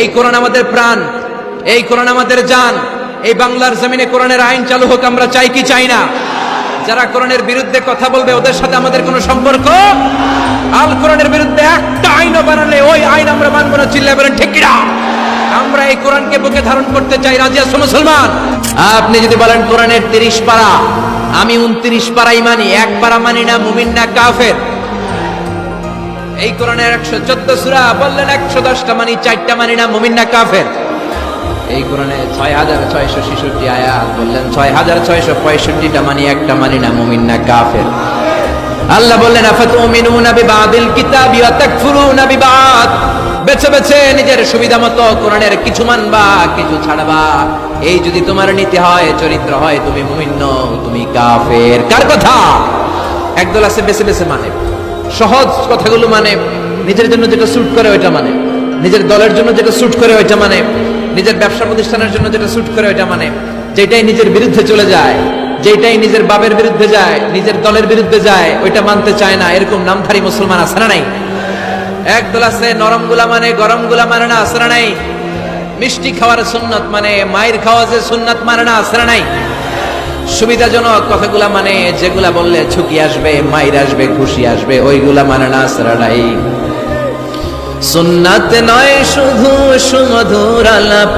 এই কোরআন আমাদের প্রাণ, এই কোরআন আমাদের যান এই বাংলার জমিনে কোরআনের আইন চালু হোক, আমরা চাই কি চাই না? যারা কোরআনের বিরুদ্ধে কথা বলবে, ওদের সাথে আমাদের কোনো সম্পর্ক? আল কোরআনের বিরুদ্ধে একটা আইনও বানালে ওই আইন আমরা মানবো না চিল্লা বলেন, ঠিক কিনা? আমরা এই কোরআনকে বুকে ধারণ করতে চাই রাজিয়া মুসলমান? আপনি যদি বলেন কোরআনের তিরিশ পারা, আমি উনত্রিশ পারাই মানি এক পারা মানি না, মুমিন না, কাফের। এই কোরআনের একশো চোদ্দ সুরা বললেন একশো দশটা মানি, চারটা মানি না, মুমিন না, কাফের। এই কোরআনে ছয় হাজার ছয়শো ছেষট্টি আয়াত বললেন ছয় হাজার ছয়শো পঁয়ষট্টিটা মানি, একটা মানি না, মুমিন না, কাফের। আল্লাহ বললেন, আফাতুমিনুনা বিবাদিল কিতাবি ওয়া তাকফুরুনা বিবাদ। বেছে বেছে নিজের সুবিধা মতো কোরআনের কিছু মানবা, কিছু ছাড়বা। এই যদি তোমার নীতি হয়, চরিত্র হয়, তুমি মুমিন তুমি কাফের। কার কথা? একদল আছে বেছে বেছে মানে। সহজ কথাগুলো মানে নিজের জন্য যেটা স্যুট করে ওইটা মানে। নিজের দলের জন্য যেটা স্যুট করে ওইটা মানে। নিজের ব্যবসা প্রতিষ্ঠানের জন্য যেটা স্যুট করে ওইটা মানে। যেটাই নিজের বিরুদ্ধে চলে যায় যেটাই নিজের বাবের বিরুদ্ধে যায়, নিজের দলের বিরুদ্ধে যায়, ওইটা মানতে চায় না। এরকম নামধারী মুসলমান আছে না নাই? একদল আছে, নরমগুলা মানে গরমগুলা মানে না, আছে না নাই? মিষ্টি খাওয়ার সুন্নত মানে মায়ের খাওয়া যে সুন্নত মানে না, আছে না নাই? সুবিধাজনক কথাগুলা মানে যেগুলা বললে ঝুঁকি আসবে, মাইর আসবে, খুশি আসবে, ওইগুলা মানে না না নাই। সুন্নাত নয় শুধু সুমধুর আলাপ,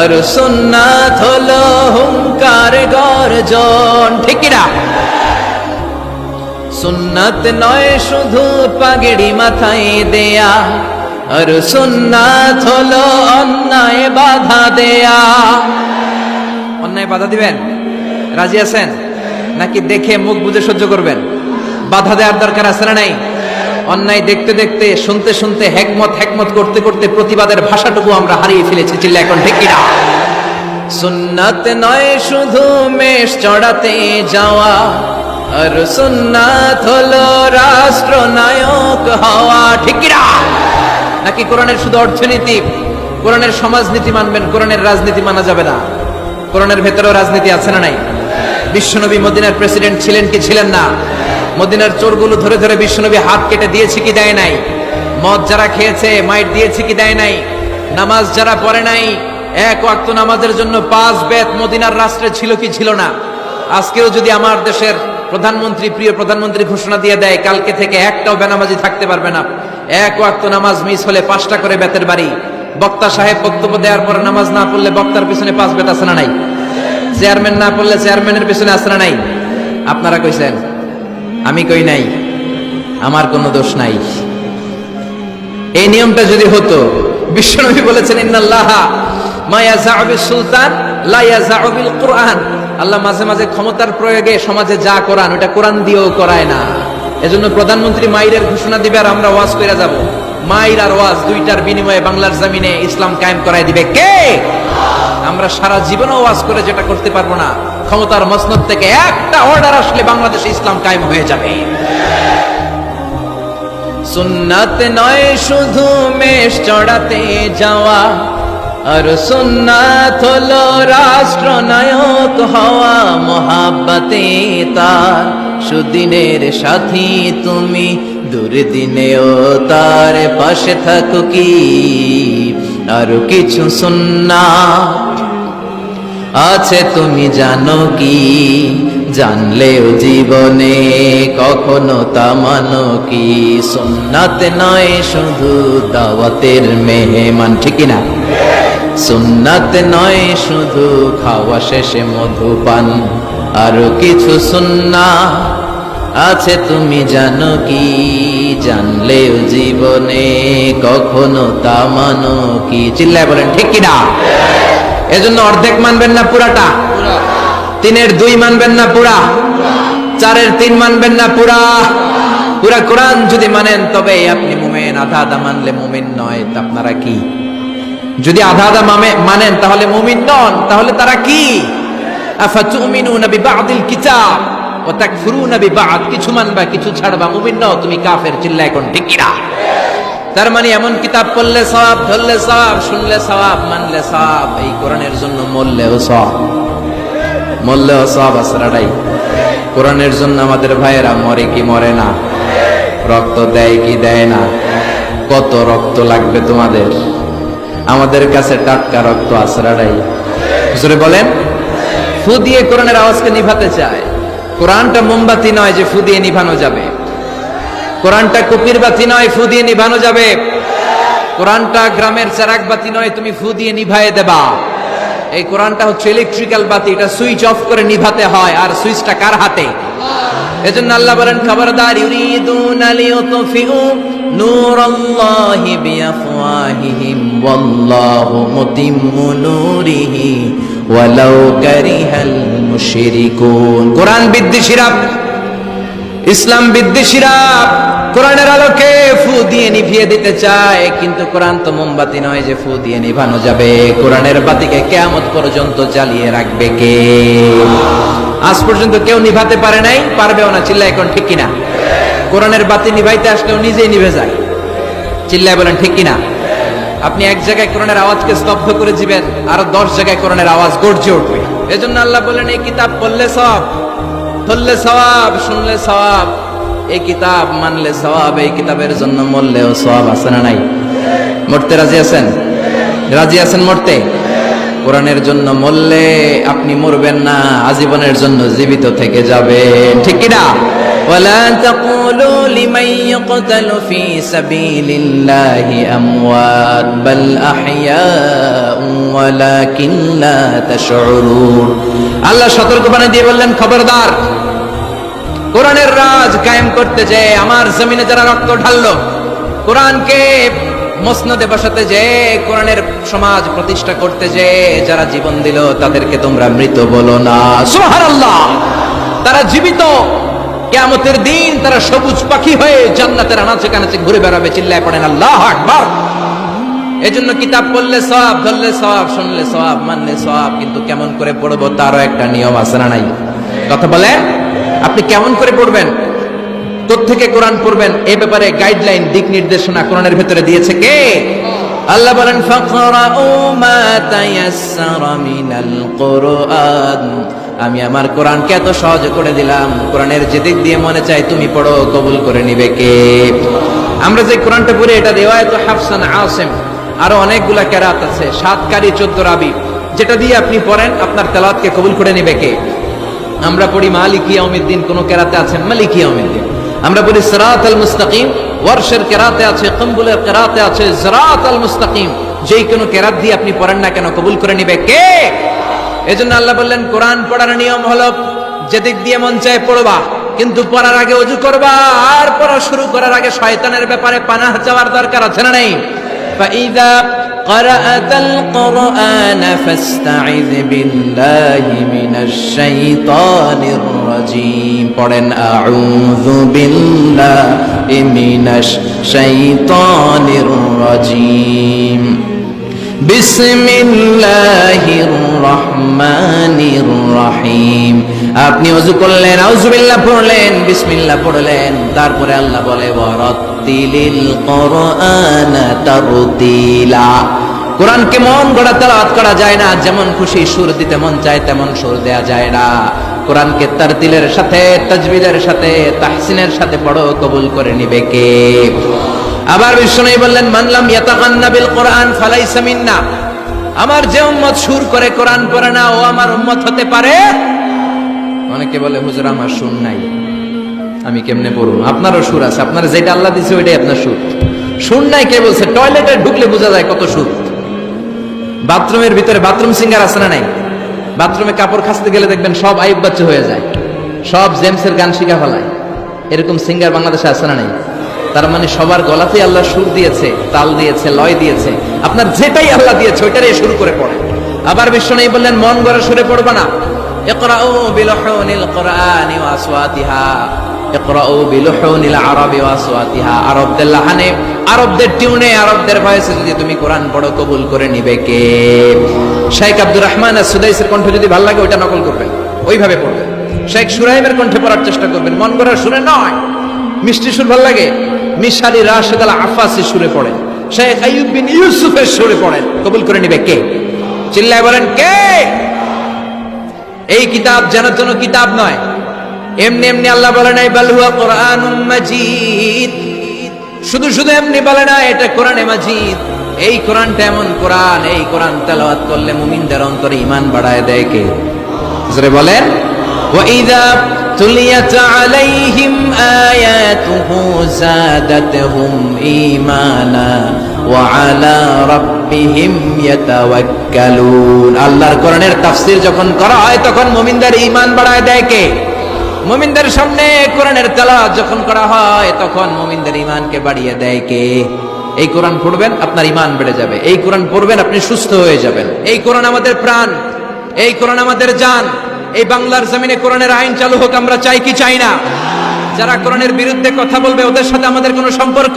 আর সুন্নাত হলো হুঙ্কার গর্জন, ঠিক না সুন্নাত নয় শুধু পাগড়ি মাথায় দেয়া, আর সুন্নাত হলো অন্যায় বাধা দেয়া। অন্যায় বাধা দিবেন? রাজি আছেন? নাকি দেখে মুখ বুঝে সহ্য করবেন? বাধা দেওয়ার দরকার আছে না নাই? অন্যায় দেখতে দেখতে শুনতে শুনতে হেকমত হেকমত করতে করতে প্রতিবাদের ভাষাটুকু আমরা হারিয়ে ফেলেছি চিল্লা এখন ঠিক কিনা? সুন্নাত নয় শুধু মেষ চড়াতে যাওয়া আর সুন্নাত হলো রাষ্ট্রনায়ক হওয়া ঠিক কিনা? নাকি কোরআনের শুধু অর্থনীতি? কোরআনের সমাজনীতি মানবেন কোরআনের রাজনীতি মানা যাবে না। কোরআনের ভেতরেও রাজনীতি আছে না নাই? বিশ্বনবী মদিনার প্রেসিডেন্ট ছিলেন কি ছিলেন না? মদিনার চোরগুলো ধরে ধরে বিশ্বনবী হাত কেটে দিয়েছে কি দেয় নাই? মদ যারা খেয়েছে মাইট দিয়েছে কি দেয় নাই? নামাজ যারা পড়ে নাই, এক ওয়াক্ত নামাজের জন্য পাঁচ বেত মদিনার রাষ্ট্রে ছিল কি ছিল না? আজকেও যদি আমার দেশের প্রধানমন্ত্রী, প্রিয় প্রধানমন্ত্রী ঘোষণা দিয়ে দেয়, কালকে থেকে একটাও বেনামাজি থাকতে পারবে না। এক ওয়াক্ত নামাজ মিস হলে পাঁচটা করে বেতের বাড়ি। বক্তা সাহেব বক্তব্য দেওয়ার পরে নামাজ না পড়লে বক্তার পিছনে পাঁচ বেত আছে না নাই? চেয়ারম্যান না পড়লে চেয়ারম্যানের পিছনে না নাই। আপনারা কইছেন, আমি কই নাই, আমার কোনো দোষ নাই। এই নিয়মটা যদি হতো, বিশ্বনবী বলেছেন, ইন্নাল্লাহ মায়া জাবিল সুলতান লা ইয়াজাবিল কোরআন আল্লাহ মাঝে মাঝে ক্ষমতার প্রয়োগে সমাজে যা কোরআন ওটা কোরআন দিয়েও করায় না। এজন্য প্রধানমন্ত্রী মাইরের ঘোষণা দিবে আর আমরা ওয়াজ করে যাব। মাইর আর ওয়াজ দুইটার বিনিময়ে বাংলার জমিনে ইসলাম কায়েম করায় দিবে। কে? আমরা সারা জীবনও ওয়াজ করে যেটা করতে পারব না, ক্ষমতার মসনদ থেকে একটা অর্ডার আসলে বাংলাদেশে ইসলাম কায়েম হয়ে যাবে। সুন্নাত নয়, শুধু মেষ চড়াতে যাওয়া, আর সুন্নাত হলো রাষ্ট্রনায়ক হওয়া মহাব্বাতে তার। সুদিনের সাথী তুমি, দুর্দিনেও তার পাশে থাকো কি? আরও কিছু সুন্নাত আছে তুমি জানো কি? জানলেও জীবনে কখনো তা মানো কি? সুন্নাত নয়, শুধু দাওয়াতের মেহমান, ঠিক না? সুন্নাত নয়, শুধু খাওয়া শেষে মধুপান আরও কিছু সুন্না আছে তুমি জানো কি? জানলেও জীবনে কখনো তা মানো কি? চিল্লায় বলেন, ঠিক কিনা এজন্য অর্ধেক মানবেন না পুরাটা? তিনের দুই মানবেন না পুরা? চারের তিন মানবেন না পুরা? পুরা কোরআন যদি মানেন তবে আপনি মুমেন। আধা আধা মানলে মুমিন নয় আপনারা কি? যদি আধা আধা মামে মানেন, তাহলে মুমিন নন। তাহলে তারা কি? কিছু মানবা, কিছু ছাড়বা, মুমিন তুমি কাফের চিল্লা এখন ঠিক কিনা তার মানে এমন কিতাব পড়লে সব ধরলে সব শুনলে সওয়াব, মানলে সওয়াব, এই কোরআনের জন্য মরলেও সওয়াব। মরলেও সব আসরাটাই কোরআনের জন্য আমাদের ভাইয়েরা মরে কি মরে না? রক্ত দেয় কি দেয় না? কত রক্ত লাগবে তোমাদের? আমাদের কাছে টাটকা রক্ত আসরারাই হুজুরে বলেন। ফু দিয়ে কোরআনের আওয়াজকে নিভাতে চায়। কোরআনটা মোমবাতি নয় যে ফু দিয়ে নিভানো যাবে। কোরআনটা কুপির বাতি নয় ফু দিয়ে নিভানো যাবে। কোরআনটা গ্রামের চারাক বাতি নয়, তুমি ফু দিয়ে নিভায়ে দেবা। এই কোরআনটা হচ্ছে ইলেকট্রিক্যাল বাতি, এটা সুইচ অফ করে নিভাতে হয়, আর সুইচটা কার হাতে? এজন্য আল্লাহ বলেন, খবরদার ইউরিদুনা লিয়ুতফিউ নূরাল্লাহি বিআফওয়াহিহিম, ওয়াল্লাহু মুতিম্মু নূরিহি, ওয়ালাউ কারিহাল মুশরিকুন। কোরআন বিদ্বেষীরা ইসলাম বিদ্বেষীরা কোরআনের আলোকে ফু দিয়ে নিভিয়ে দিতে চায়, কিন্তু কোরআন তো মোমবাতি নয় যে ফু দিয়ে নিভানো যাবে। কোরআনের বাতিকে কেয়ামত পর্যন্ত জ্বালিয়ে রাখবে কে? আজ পর্যন্ত কেউ নিভাতে পারে নাই, পারবেও না চিল্লা এখন ঠিক কিনা? কোরআনের বাতি নিভাইতে আসলেও নিজেই নিভে যায়। চিল্লায় বলেন ঠিক কিনা? আপনি এক জায়গায় কোরআনের আওয়াজকে স্তব্ধ করে দিবেন, আরও দশ জায়গায় কোরআনের আওয়াজ গর্জে উঠবে। এজন্য আল্লাহ বলেন, এই কিতাব পড়লে সব ধরলে সবাব শুনলে সবাব এই কিতাব মানলে সবাব এই কিতাবের জন্য মরলেও সবাব আছে না নাই? মরতে রাজি আছেন? রাজি আছেন মরতে? কোরআনের জন্য মরলে আপনি মরবেন না আজীবনের জন্য জীবিত থেকে যাবে ঠিক কিনা ولا تقولوا لمن يقتل في سبيل الله أموات بل أحياء ولكن لا تشعرون আল্লাহ সতর্কবাণী দিয়ে বললেন খবরদার কোরআনের রাজ কায়েম করতে যে আমার জমিনে যারা রক্ত ঢাললো কোরআনকে মসনদে বসাতে যে, কোরআনের সমাজ প্রতিষ্ঠা করতে যে, যারা জীবন দিল, তাদেরকে তোমরা মৃত বলো না। সুবহানাল্লাহ! তারা জীবিত। কিয়ামতের দিন তারা সবুজ পাখি হয়ে জান্নাতের আনাচে কানাচে ঘুরে বেড়াবে, চিল্লায় পড়েন, আল্লাহ আকবার! এজন্য কিতাব পড়লে সব ধরলে সব শুনলে সব মানলে সব কিন্তু কেমন করে পড়ব তারও একটা নিয়ম আছে না নাই? কথা বলে আপনি কেমন করে পড়বেন? থেকে কোরআন পড়বেন, এ ব্যাপারে গাইডলাইন দিক নির্দেশনা কোরআনের ভেতরে দিয়েছে কে? আল্লাহ বলেন, ফাকরাউ মা কুরআন। আমি আমার কোরআনকে এত সহজ করে দিলাম। কোরআনের যে দিক দিয়ে মনে চাই তুমি পড়ো, কবুল করে নিবে কে? আমরা যে কোরআনটা পড়ি, এটা রেওয়ায়ত হাফসান আসিম। আরও অনেকগুলা কেরাত আছে সাত কারি চোদ্দ রাবি। যেটা দিয়ে আপনি পড়েন, আপনার তেলাওয়াতকে কবুল করে নিবে কে? আমরা পড়ি, মালিক ইয়াউমিদ্দিন কোন কেরাতে আছেন? মালিক ইয়াউমিদ্দিন। আমরা বলি সরাত আল মুস্তাকিম ওয়ার্ষের কেরাতে আছে, কম্বুলের কেরাতে আছে জরাত আল মুস্তাকিম। যেই কোনো কেরাত দিয়ে আপনি পড়েন না কেন, কবুল করে নিবে কে? এই জন্য আল্লাহ বললেন, কোরআন পড়ার নিয়ম হলো যেদিক দিয়ে মন চায় পড়বা, কিন্তু পড়ার আগে অজু করবা, আর পড়া শুরু করার আগে শয়তানের ব্যাপারে পানাহ চাওয়ার দরকার আছে না নেই? قرأت القرآن فاستعذ بالله من الشيطان الرجيم পড়েন أعوذ بالله من الشيطان الرجيم بسم الله الرحمن الرحيم আপনি ওযু করলেন আউযুবিল্লাহ পড়লেন বিসমিল্লাহ পড়লেন তারপরে আল্লাহ বলে কোরআনকে মন গড়া তেলাওয়াত করা যায় না, যেমন খুশি সুর দিতে মন চায়, তেমন সুর দেয়া যায় না। কোরআনকে তারতিলের সাথে তাজবিদের সাথে, তাহসিনের সাথে পড়ো কবুল করে নিবে কে? আবার বিষ্ণু বললেন মানলাম ইয়াতাকান্না বিল কোরআন ফালাইসা মিন্না। আমার যে উম্মত সুর করে, কোরআন পড়ে না, ও আমার উম্মত হতে পারে? অনেকে বলে, হুজুর, আমার সুর নাই। আমি কেমনে পড়ুন আপনারও সুর আছে। আপনার যেটা আল্লাহ দিছে, ওইটাই আপনার সুর। সুর নাই কে বলছে? টয়লেটে ঢুকলে বোঝা যায় কত সুর। বাথরুমের ভিতরে বাথরুম সিঙ্গার আছে না নাই? বাথরুমে কাপড় খাসতে গেলে দেখবেন সব আইব বাচ্চা হয়ে যায়। সব জেমসের গান শিখা ফেলায়। এরকম সিঙ্গার বাংলাদেশে আছে না নাই? তার মানে সবার গলাতেই আল্লাহ সুর দিয়েছে, তাল দিয়েছে, লয় দিয়েছে। আপনার যেটাই আল্লাহ দিয়েছে, ওইটারই শুরু করে পড়ে। আবার বিশ্ব নেই বললেন, মন গড়ে সুরে পড়বে না। বিলহুনিল কোরআনি ওয়া আসওয়াতিহা। ইকরাউ বিলহুনিল আরবি ওয়া আসওয়াতিহা আরবদের লাহানে, আরবদের টিউনে, আরবদের ভয়েসে যদি তুমি কোরআন পড়ো, কবুল করে নিবে কে? শেখ আব্দুর রহমান আর সুদাইসের কণ্ঠ যদি ভালো লাগে, ওইটা নকল করবেন। ওইভাবে পড়বেন। শেখ সুরাইমের কণ্ঠে পড়ার চেষ্টা করবেন। মন গড়ার সুরে নয়, মিষ্টি সুর ভালো লাগে? মিশারি রাশেদ আল আফাসি সুরে পড়ে। শেখ আইয়ুব বিন ইউসুফের সুরে পড়েন কবুল করে নিবে কে? চিল্লায় বলেন, কে? এই কিতাব জানার জন্য কিতাব নয় এমনি এমনি আল্লাহ বলে নাই বালহুয়া কোরআন মাজিদ শুধু শুধু এমনি বলে না এটা কোরআনে মাজিদ এই কোরআনটা এমন কোরআন এই কোরআন তেলাওয়াত করলে মুমিনদের অন্তরে ঈমান বাড়ায় দেয় কে জোরে বলেন وَإِذَا تُلِيَتْ عَلَيْهِمْ آيَاتُهُ زَادَتْهُمْ إِيمَانًا وَعَلَى رَبِّهِمْ يَتَوَكَّلُونَ আল্লাহর কোরআনের তাফসীর যখন করা হয় তখন মুমিনদের ঈমান বাড়ায় দেয় কে মুমিনদের সামনে কোরআনের তেলাওয়াত যখন করা হয়, তখন মুমিনদের ইমানকে বাড়িয়ে দেয় কে? এই কোরআন পড়বেন, আপনার ইমান বেড়ে যাবে। এই কোরআন পড়বেন, আপনি সুস্থ হয়ে যাবেন। এই কোরআন আমাদের প্রাণ, এই কোরআন আমাদের জান। এই বাংলার জমিনে কোরআনের আইন চালু হোক, আমরা চাই কি চাই না? যারা কোরআনের বিরুদ্ধে কথা বলবে, ওদের সাথে আমাদের কোনো সম্পর্ক?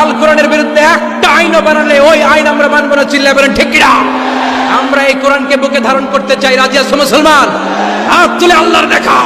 আল কোরআনের বিরুদ্ধে একটা আইনও বানালে, ওই আইন আমরা মানবো না চিল্লা বলেন, ঠিক কিনা? আমরা এই কোরআনকে বুকে ধারণ করতে চাই রাজিয়া মুসলমান? হাত তুলে আল্লাহর দেখা।